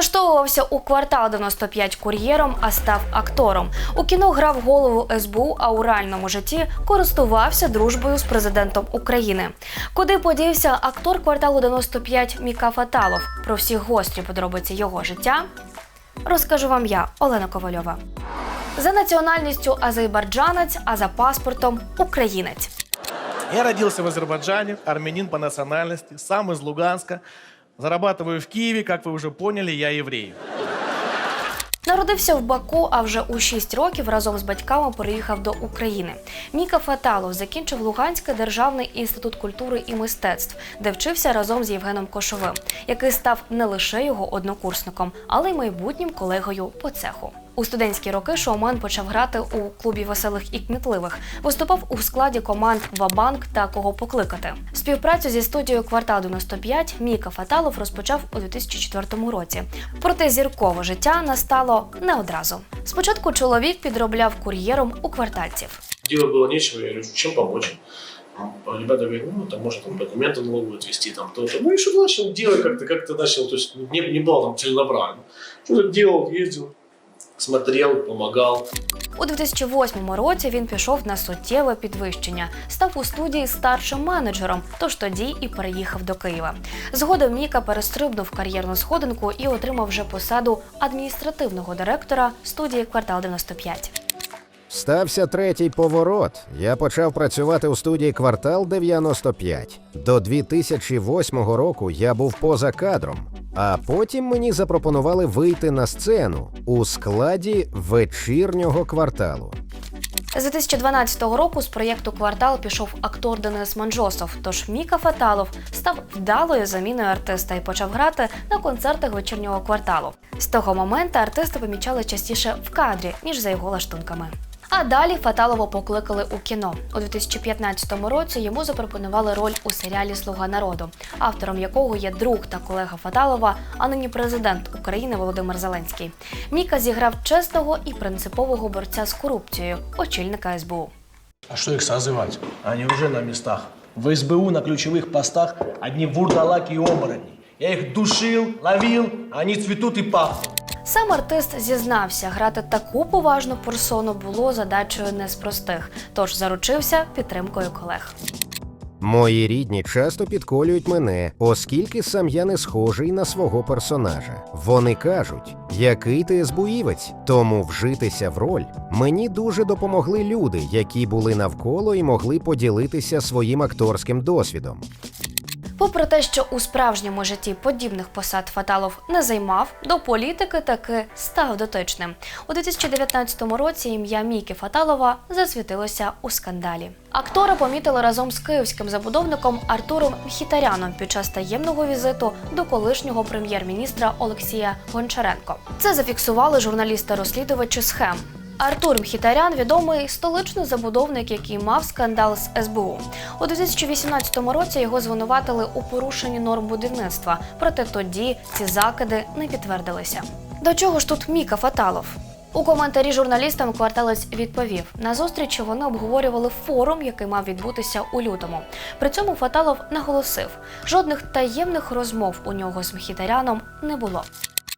Влаштовувався у квартал 95 кур'єром, а став актором. У кіно грав голову СБУ, а у реальному житті користувався дружбою з президентом України. Куди подівся актор кварталу 95 Міка Фаталов? Про всі гострі подробиці його життя розкажу вам я, Олена Ковальова. За національністю азербайджанець, а за паспортом українець. Я родился в Азербайджане, армянин по национальности, сам из Луганска. Зарабатываю в Киеве, как вы уже поняли, я еврей. Народився в Баку, а вже у 6 років разом з батьками переїхав до України. Міка Фаталов закінчив Луганський державний інститут культури і мистецтв, де вчився разом з Євгеном Кошовим, який став не лише його однокурсником, але й майбутнім колегою по цеху. У студентські роки шоумен почав грати у клубі веселих і кмітливих. Виступав у складі команд Вабанк та Кого покликати. Співпрацю зі студією Квартал 95 Міка Фаталов розпочав у 2004 році. Проте зіркове життя настало не одразу. Спочатку чоловік підробляв кур'єром у квартальців. Делать было нечего, я говорю, чем помочь? А Ребята говорят, ну, там, может, там, документы налоговые отвести, там, то-то. Ну, и что начал делать как-то, как-то начал, то есть не, не был там целенаправленно. Что-то делал, ездил, смотрел, помогал. У 2008 році він пішов на суттєве підвищення, став у студії старшим менеджером, тож тоді і переїхав до Києва. Згодом Міка перестрибнув кар'єрну сходинку і отримав вже посаду адміністративного директора студії Квартал 95. Стався третій поворот. Я почав працювати у студії Квартал 95. До 2008 року я був поза кадром, а потім мені запропонували вийти на сцену у складі вечірнього кварталу. З 2012 року з проєкту Квартал пішов актор Денис Манжосов. Тож Міка Фаталов став вдалою заміною артиста і почав грати на концертах вечірнього кварталу. З того моменту артиста помічали частіше в кадрі ніж за його лаштунками. А далі Фаталова покликали у кіно. У 2015 році йому запропонували роль у серіалі Слуга народу, автором якого є друг та колега Фаталова, а нині президент України Володимир Зеленський. Міка зіграв чесного і принципового борця з корупцією, очільника СБУ. А что их созывать? Они уже на местах. В СБУ на ключевых постах одни вурдалаки и оборотни. Я их душил, ловил, а они цветут и пахнут. Сам артист зізнався, грати таку поважну персону було задачею не з простих, тож заручився підтримкою колег. Мої рідні часто підколюють мене, оскільки сам я не схожий на свого персонажа. Вони кажуть, який ти СБУївець, тому вжитися в роль. Мені дуже допомогли люди, які були навколо і могли поділитися своїм акторським досвідом. Попри те, що у справжньому житті подібних посад Фаталов не займав, до політики таки став дотичним. У 2019 році ім'я Міки Фаталова засвітилося у скандалі. Актора помітили разом з київським забудовником Артуром Мхітаряном під час таємного візиту до колишнього прем'єр-міністра Олексія Гончаренко. Це зафіксували журналісти-розслідувачі схем. Артур Мхітарян відомий столичний забудовник, який мав скандал з СБУ. У 2018 році його звинуватили у порушенні норм будівництва, проте тоді ці закиди не підтвердилися. До чого ж тут Міка Фаталов? У коментарі журналістам кварталець відповів: на зустрічі вони обговорювали форум, який мав відбутися у лютому. При цьому Фаталов наголосив, жодних таємних розмов у нього з Мхітаряном не було.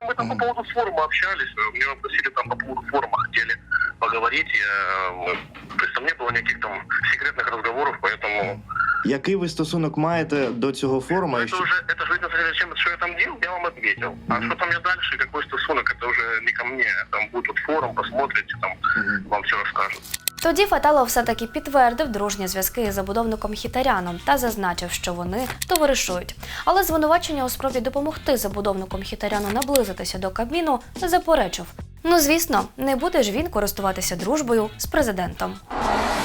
Мы там по поводу форума общались, меня просили там по поводу форума, хотели поговорить, я, э, то есть там не было никаких там секретных разговоров, поэтому Який ви стосунок маєте до цього форуму? это Якщо уже, это же видно, чем, что я там делал, я вам ответил. А что там я дальше, какой стосунок, это уже не ко мне, там будет вот форум, посмотрите, там вам все расскажут. Тоді Фаталов все-таки підтвердив дружні зв'язки із забудовником Хітаряном та зазначив, що вони товаришують. Але звинувачення у спробі допомогти забудовником Хітаряну наблизитися до Кабміну заперечив. Ну звісно, не буде ж він користуватися дружбою з президентом.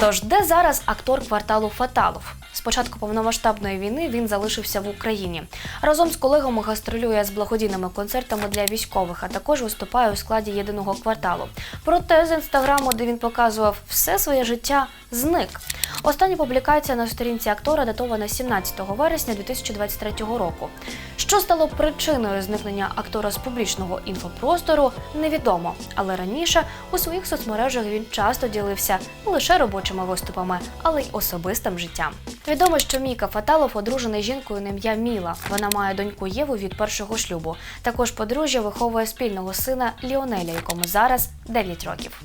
Тож, де зараз актор кварталу Фаталов? З початку повномасштабної війни він залишився в Україні. Разом з колегами гастролює з благодійними концертами для військових, а також виступає у складі єдиного кварталу. Проте з інстаграму, де він показував все своє життя, зник. Остання публікація на сторінці актора датована 17 вересня 2023 року. Що стало причиною зникнення актора з публічного інфопростору, невідомо. Але раніше у своїх соцмережах він часто ділився не лише робочими виступами, але й особистим життям. Відомо, що Міка Фаталов одружений жінкою на ім'я Міла. Вона має доньку Єву від першого шлюбу. Також подружжя виховує спільного сина Ліонеля, якому зараз 9 років.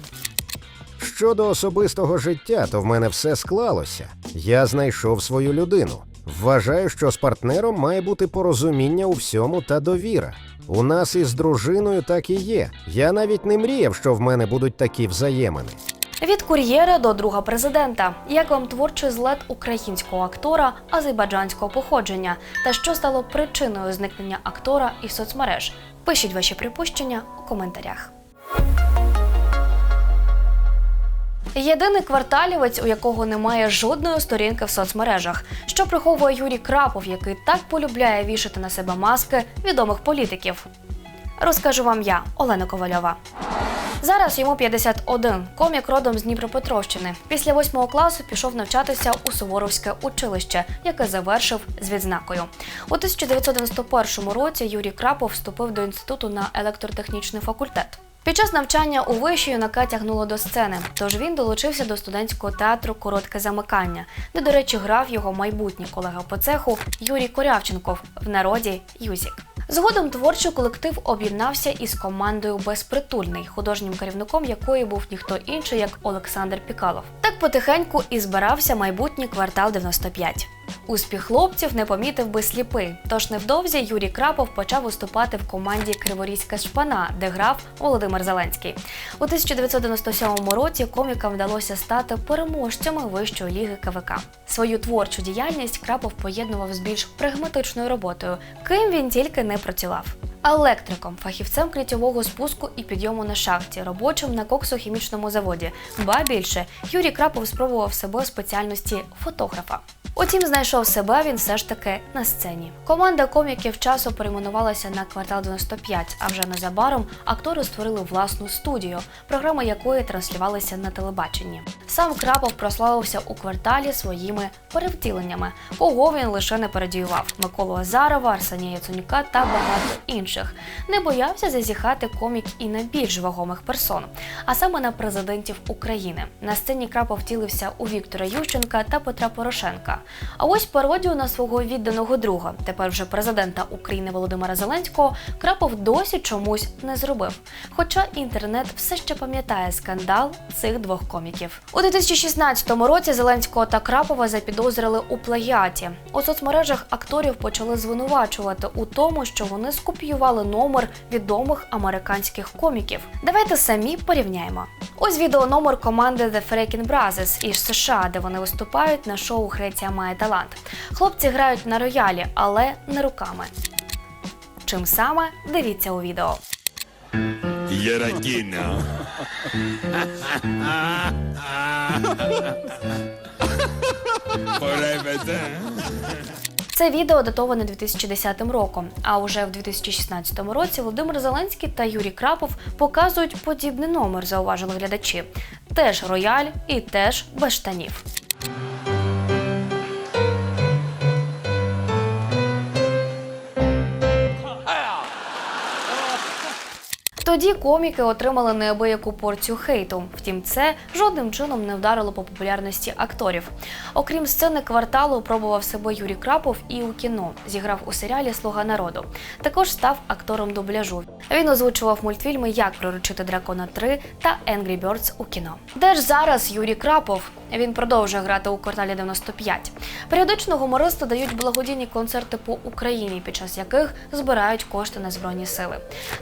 Щодо особистого життя, то в мене все склалося. Я знайшов свою людину. Вважаю, що з партнером має бути порозуміння у всьому та довіра. У нас із дружиною так і є. Я навіть не мріяв, що в мене будуть такі взаємини. Від кур'єра до друга президента. Як вам творчий злет українського актора азербайджанського походження? Та що стало причиною зникнення актора із соцмереж? Пишіть ваші припущення у коментарях. Єдиний кварталівець, у якого немає жодної сторінки в соцмережах, що приховує Юрій Крапов, який так полюбляє вішати на себе маски відомих політиків. Розкажу вам я, Олена Ковальова. Зараз йому 51, комік родом з Дніпропетровщини. Після восьмого класу пішов навчатися у Суворовське училище, яке завершив з відзнакою. У 1991 році Юрій Крапов вступив до інституту на електротехнічний факультет. Під час навчання у виші юнака тягнуло до сцени, тож він долучився до студентського театру Коротке замикання, де, до речі, грав його майбутній колега по цеху Юрій Корявченков в народі Юзік. Згодом творчий колектив об'єднався із командою Безпритульний, художнім керівником якої був ніхто інший, як Олександр Пікалов. Так потихеньку і збирався майбутній квартал 95. Успіх хлопців не помітив би сліпий. Тож невдовзі Юрій Крапов почав виступати в команді Криворізька шпана, де грав Володимир Зеленський. У 1997 році комікам вдалося стати переможцями вищої ліги КВК. Свою творчу діяльність Крапов поєднував з більш прагматичною роботою, ким він тільки не працював. Електриком, фахівцем критьового спуску і підйому на шахті, робочим на коксохімічному заводі. Ба більше Юрій Крапов спробував себе у спеціальності фотографа. Утім, знайшов себе він все ж таки на сцені. Команда коміків часу перейменувалася на квартал 95, а вже незабаром актори створили власну студію, програми якої транслювалися на телебаченні. Сам Крапов прославився у кварталі своїми перевтіленнями, кого він лише не передіював: Миколу Азарова, Арсенія Яценюка та багато інших. Не боявся зазіхати комік і на більш вагомих персон, а саме на президентів України. На сцені Крапов втілився у Віктора Ющенка та Петра Порошенка. А ось пародію на свого відданого друга, тепер вже президента України Володимира Зеленського, Крапов досі чомусь не зробив. Хоча інтернет все ще пам'ятає скандал цих двох коміків. У 2016 році Зеленського та Крапова запідозрили у плагіаті. У соцмережах акторів почали звинувачувати у тому, що вони скопіювали номер відомих американських коміків. Давайте самі порівняємо. Ось відеономер команди The Freaking Brothers із США, де вони виступають на шоу Греція має талант. Хлопці грають на роялі, але не руками. Чим саме дивіться у відео. Done. Це відео датоване 2010 роком. А уже в 2016 році Володимир Зеленський та Юрій Крапов показують подібний номер, зауважили глядачі. Теж рояль і теж без штанів. Тоді коміки отримали неабияку порцію хейту. Втім, це жодним чином не вдарило по популярності акторів. Окрім сцени кварталу, пробував себе Юрій Крапов і у кіно. Зіграв у серіалі Слуга народу. Також став актором дубляжу. Він озвучував мультфільми Як приручити дракона 3 та Angry Birds у кіно. Де ж зараз Юрій Крапов? Він продовжує грати у кварталі 95. Періодично гумористи дають благодійні концерти по Україні, під час яких збирають кошти на збройні сили.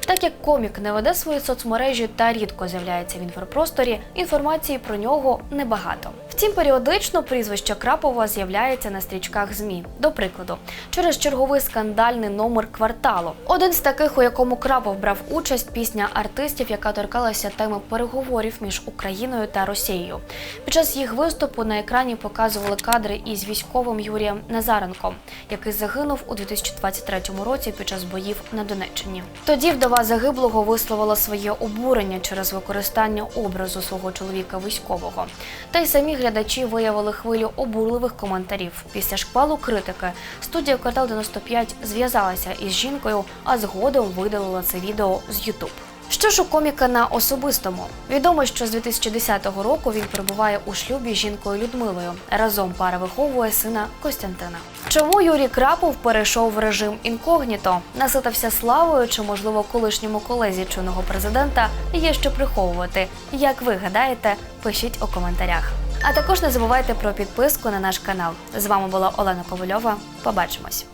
Так як комік не веде свої соцмережі та рідко з'являється в інфопросторі, інформації про нього небагато. Втім, періодично прізвище Крапова з'являється на стрічках ЗМІ. До прикладу, через черговий скандальний номер кварталу. Один з таких, у якому Крапов брав участь, пісня артистів, яка торкалася теми переговорів між Україною та Росією. Під час їх виступу на екрані показували кадри із військовим Юрієм Назаренком, який загинув у 2023 році під час боїв на Донеччині. Тоді вдова загиблого висловила своє обурення через використання образу свого чоловіка військового. Та й самі глядачі виявили хвилю обурливих коментарів. Після шквалу критики студія Квартал 95 зв'язалася із жінкою, а згодом видалила це відео з Ютуб. Що ж у коміка на особистому? Відомо, що з 2010 року він перебуває у шлюбі з жінкою Людмилою. Разом пара виховує сина Костянтина. Чому Юрій Крапов перейшов в режим інкогніто? Наситився славою чи, можливо, колишньому колезі чинного президента є що приховувати? Як ви гадаєте, пишіть у коментарях. А також не забувайте про підписку на наш канал. З вами була Олена Ковальова. Побачимось.